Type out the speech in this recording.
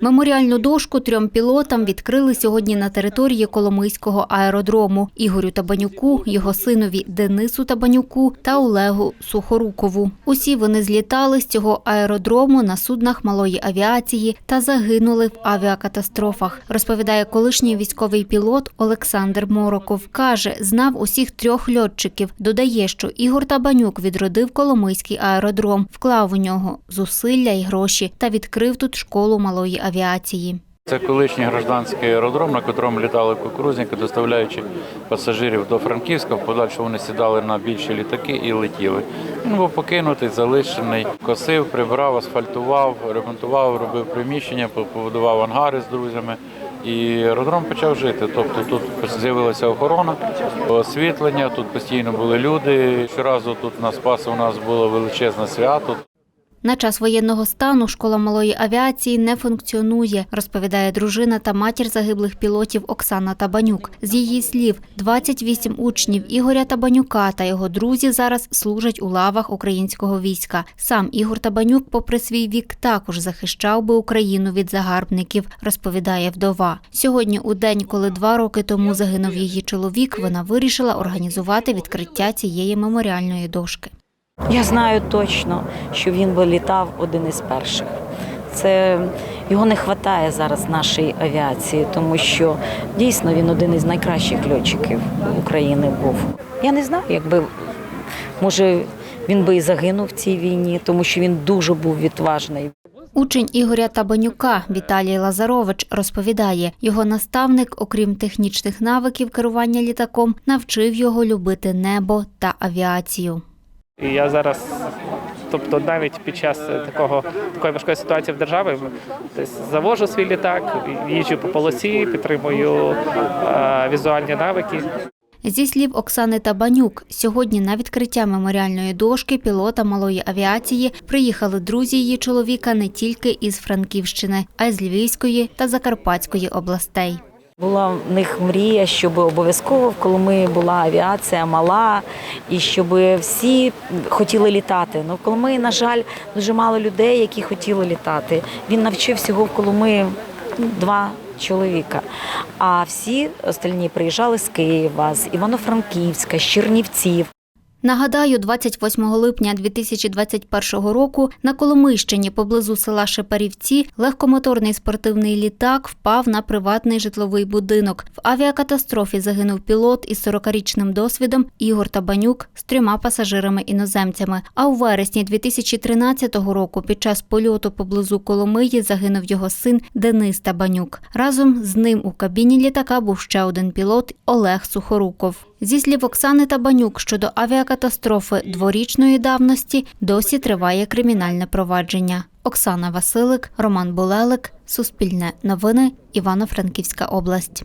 Меморіальну дошку трьом пілотам відкрили сьогодні на території Коломийського аеродрому Ігорю Табанюку, його синові Денису Табанюку та Олегу Сухорукову. Усі вони злітали з цього аеродрому на суднах малої авіації та загинули в авіакатастрофах. Розповідає колишній військовий пілот Олександр Мороков. каже, знав усіх трьох льотчиків. Додає, що Ігор Табанюк відродив Коломийський аеродром, вклав у нього зусилля і гроші та відкрив тут школу малої авіації. Це колишній гражданський аеродром, на котрому літали кукурузники, доставляючи пасажирів до Франківська. В подальшому вони сідали на більші літаки і летіли. Він був покинутий, залишений, косив, прибирав, асфальтував, ремонтував, робив приміщення, побудував ангари з друзями. І аеродром почав жити. Тобто тут з'явилася охорона, освітлення, тут постійно були люди. Щоразу тут на Спасу у нас було величезне свято. На час воєнного стану школа малої авіації не функціонує, розповідає дружина та матір загиблих пілотів Оксана Табанюк. З її слів, 28 учнів Ігоря Табанюка та його друзі зараз служать у лавах українського війська. Сам Ігор Табанюк, попри свій вік, також захищав би Україну від загарбників, розповідає вдова. Сьогодні, у день, коли два роки тому загинув її чоловік, вона вирішила організувати відкриття цієї меморіальної дошки. Я знаю точно, що він би літав один із перших. Це його не вистачає зараз нашій авіації, тому що дійсно він один із найкращих льотчиків України був. Я не знаю, якби може він би і загинув в цій війні, тому що він дуже був відважний. Учень Ігоря Табанюка Віталій Лазарович розповідає, його наставник, окрім технічних навиків керування літаком, навчив його любити небо та авіацію. І я зараз, тобто навіть під час такого такої важкої ситуації в державі, десь завожу свій літак, їжджу по полосі, підтримую е, візуальні навики. Зі слів Оксани Табанюк, сьогодні на відкриття меморіальної дошки пілота малої авіації приїхали друзі її чоловіка не тільки із Франківщини, а й з Львівської та Закарпатської областей. Була в них мрія, щоб обов'язково в Коломиї була авіація мала, і щоб всі хотіли літати. Ну в Коломиї, на жаль, дуже мало людей, які хотіли літати. Він навчив всього в Коломиї ну, два чоловіка. А всі остальні приїжджали з Києва, з Івано-Франківська, з Чернівців. Нагадаю, 28 липня 2021 року на Коломийщині поблизу села Шепарівці легкомоторний спортивний літак впав на приватний житловий будинок. В авіакатастрофі загинув пілот із 40-річним досвідом Ігор Табанюк з трьома пасажирами-іноземцями. А у вересні 2013 року під час польоту поблизу Коломиї загинув його син Денис Табанюк. Разом з ним у кабіні літака був ще один пілот Олег Сухоруков. Зі слів Оксани Табанюк щодо авіакатастрофи дворічної давності досі триває кримінальне провадження. Оксана Василик, Роман Булелик, Суспільне новини, Івано-Франківська область.